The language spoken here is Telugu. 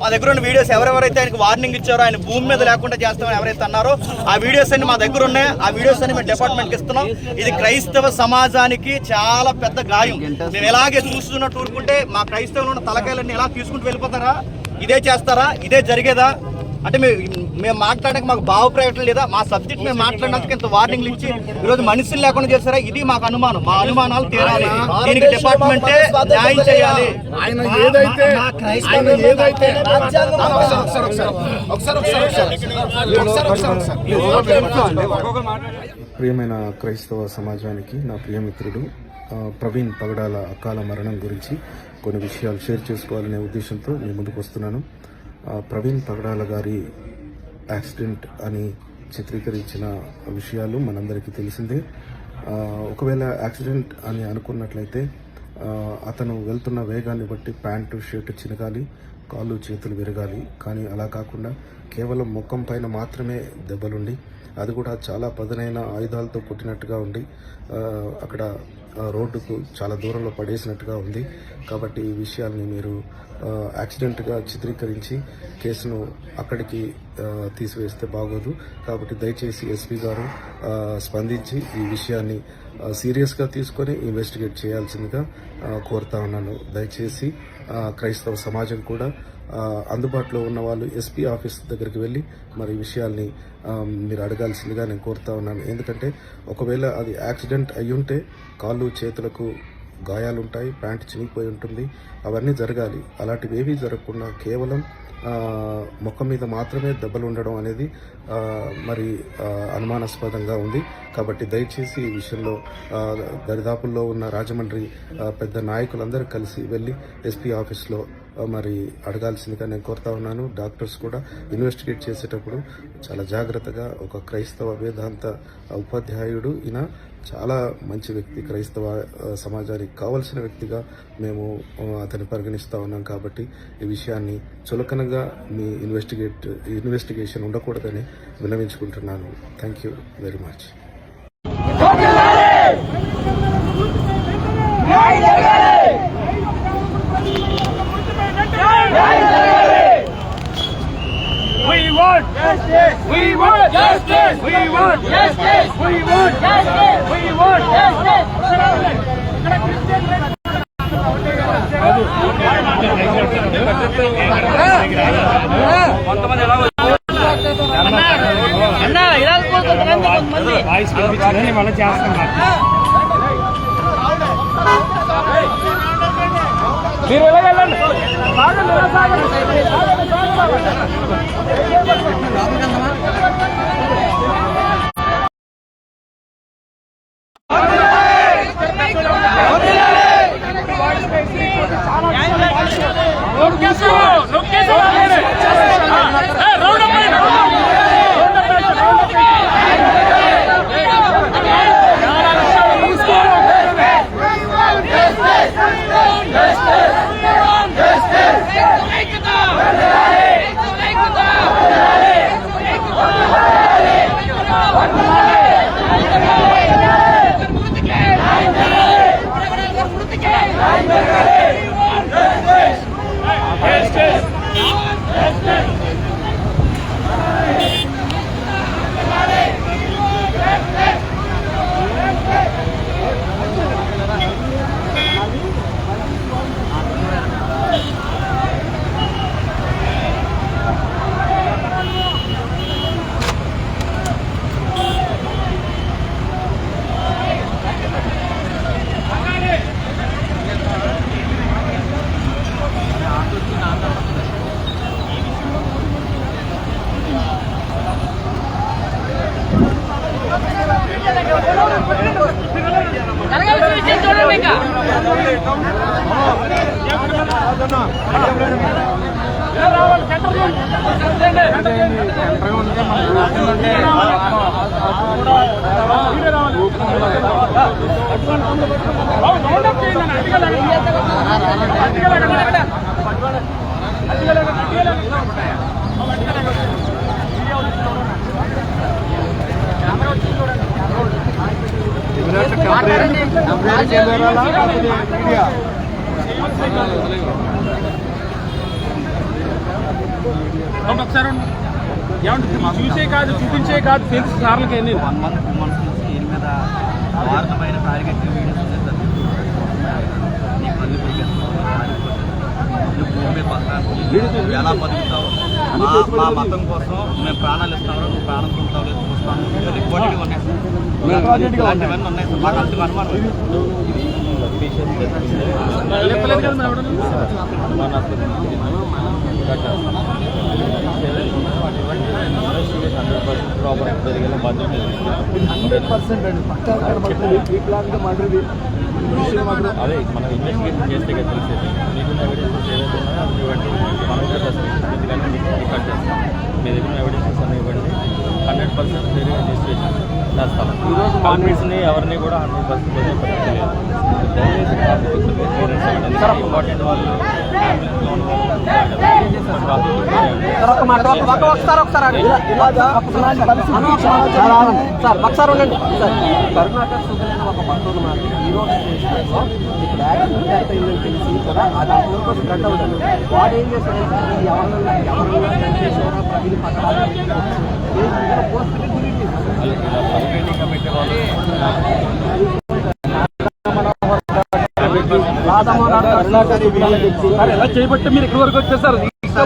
మా దగ్గర ఉన్న వీడియోస్ ఎవరెవరైతే ఆయనకు వార్నింగ్ ఇచ్చారో ఆయన భూమి మీద లేకుండా చేస్తామని ఎవరైతే అన్నారో ఆ వీడియోస్ అన్ని మా దగ్గర ఉన్నాయి. ఆ వీడియోస్ అన్ని మేము డిపార్ట్మెంట్కి ఇస్తున్నాం. ఇది క్రైస్తవ సమాజానికి చాలా పెద్ద గాయం. మేము ఎలాగే చూస్తున్నట్టు ఊరుకుంటే మా క్రైస్తవులు ఉన్న తలకాయలన్నీ ఎలా తీసుకుంటూ వెళ్ళిపోతారా? ఇదే చేస్తారా? ఇదే జరిగేదా? అంటే మేము మేము మాట్లాడడానికి మాకు భావ ప్రకటన లేదా మా సబ్జెక్ట్ మేము మాట్లాడినందుకు ఇంత వార్నింగ్లు ఇచ్చి ఈరోజు మనుషులు లేకుండా చేస్తారా? ఇది మాకు అనుమానం. మా అనుమానాలు తీరాలి. దీనికి డిపార్ట్మెంటే న్యాయం చేయాలి. ఆయన ఏదైతే ఆయన ప్రియమైన క్రైస్తవ సమాజానికి నా ప్రియమిత్రుడు ప్రవీణ్ పగడాల అకాల మరణం గురించి కొన్ని విషయాలు షేర్ చేసుకోవాలనే ఉద్దేశంతో మీ ముందుకు వస్తున్నాను. ప్రవీణ్ పగడాల గారి యాక్సిడెంట్ అని చిత్రీకరించిన విషయాలు మనందరికీ తెలిసిందే. ఒకవేళ యాక్సిడెంట్ అని అనుకున్నట్లయితే అతను వెళ్తున్న వేగాన్ని బట్టి ప్యాంటు షర్ట్ చినగాలి కాళ్ళు చేతులు విరగాలి. కానీ అలా కాకుండా కేవలం ముఖం పైన మాత్రమే దెబ్బలుండి అది కూడా చాలా పదునైన ఆయుధాలతో కొట్టినట్టుగా ఉండి అక్కడ రోడ్డుకు చాలా దూరంలో పడేసినట్టుగా ఉంది. కాబట్టి ఈ విషయాన్ని మీరు యాక్సిడెంట్గా చిత్రీకరించి కేసును అక్కడికి తీసివేస్తే బాగోదు. కాబట్టి దయచేసి ఎస్పీ గారు స్పందించి ఈ విషయాన్ని సీరియస్గా తీసుకొని ఇన్వెస్టిగేట్ చేయాల్సిందిగా కోరుతా ఉన్నాను. దయచేసి క్రైస్తవ సమాజం కూడా అందుబాటులో ఉన్న వాళ్ళు ఎస్పీ ఆఫీస్ దగ్గరికి వెళ్ళి మరి విషయాల్ని మీరు అడగాల్సిందిగా నేను కోరుతా ఉన్నాను. ఎందుకంటే ఒకవేళ అది యాక్సిడెంట్ అయ్యుంటే కాళ్ళు చేతులకు గాయాలుంటాయి ప్యాంట్ చినిగిపోయి ఉంటుంది. అవన్నీ జరగాలి. అలాంటివి ఏవీ జరగకుండా కేవలం ముఖం మీద మాత్రమే దెబ్బలు ఉండడం అనేది మరి అనుమానాస్పదంగా ఉంది. కాబట్టి దయచేసి ఈ విషయంలో దరిదాపుల్లో ఉన్న రాజమండ్రి పెద్ద నాయకులందరూ కలిసి వెళ్ళి ఎస్పీ ఆఫీస్లో మరి అడగాల్సిందిగా నేను కోరుతా ఉన్నాను. డాక్టర్స్ కూడా ఇన్వెస్టిగేట్ చేసేటప్పుడు చాలా జాగ్రత్తగా ఒక క్రైస్తవ వేదాంత ఉపాధ్యాయుడు ఈయన చాలా మంచి వ్యక్తి క్రైస్తవ సమాజానికి కావలసిన వ్యక్తిగా మేము అతన్ని పరిగణిస్తూ ఉన్నాం కాబట్టి ఈ విషయాన్ని చులకనగా మీ ఇన్వెస్టిగేట్ ఇన్వెస్టిగేషన్ ఉండకూడదని విన్నవించుకుంటున్నాను. Thank you very much want justice. We want justice. We want justice. We want justice. We want voice వినిపించిందని మళ్ళీ చేస్తున్నారు మీరు వెళ్ళండి నొక్కేసు నొక్కేసు రౌండ్ అందరూ ఒకసారి చూసే కాదు చూపించే కాదు తెలుసు సార్లకి ఎన్ని వన్ మంత్ టూ మంత్స్ నుంచి దీని మీద భారతమైన టార్గెట్ వీడియోస్ నువ్వు భూమి మీద బతకాలి. ఎలా బతుకుతావు మా మా మతం కోసం మేము ప్రాణాలు ఇస్తాము నువ్వు ప్రాణం పొందుతావు లేదు చూస్తాను రిపోర్టెడ్గా ఉన్నాయి. సార్ ఇలాంటివన్నీ ఉన్నాయి. సార్. మాకు అంతగా అనుమానం? హండ్రెడ్ పర్సెంట్ అండి. పక్కా ఈ ప్లాన్గా మాట్లాడి అదే మనం ఇన్వెస్టిగేషన్ చేస్తే కదా తెలిసేది మీకున్న ఎవిడెన్సెస్ ఏదైతే ఉన్నాయో అది ఇవ్వండి మనం కూడా చేస్తాం ఎందుకంటే మీకు రికార్డ్ చేస్తాం మీ దగ్గర ఎవిడెన్సెస్ అన్ని ఇవ్వండి హండ్రెడ్ పర్సెంట్ వేరే ఇన్వెస్టిగేషన్ చేస్తాం ఈరోజు కాన్ఫిడెన్స్ని ఎవరిని కూడా హండ్రెడ్ పర్సెంట్ ఇంపార్టెంట్ వాళ్ళు సార్ ఒకసారి ఉండండి. సార్ కరుణాకర్ సుధీర్ ఒక భక్తుడు మాట ఈ రోజు స్టేషన్లో ఇక్కడ యాక్సిడెంట్ ఎంత అయిందని తెలిసి కూడా ఆ దాంట్లో కోసం కట్ అవుతాడు వాడు ఏం పక్కన పోస్ట్ ఎలా చేయబట్టి మీరు ఇక్కడి వరకు వచ్చేసారు ఇంకా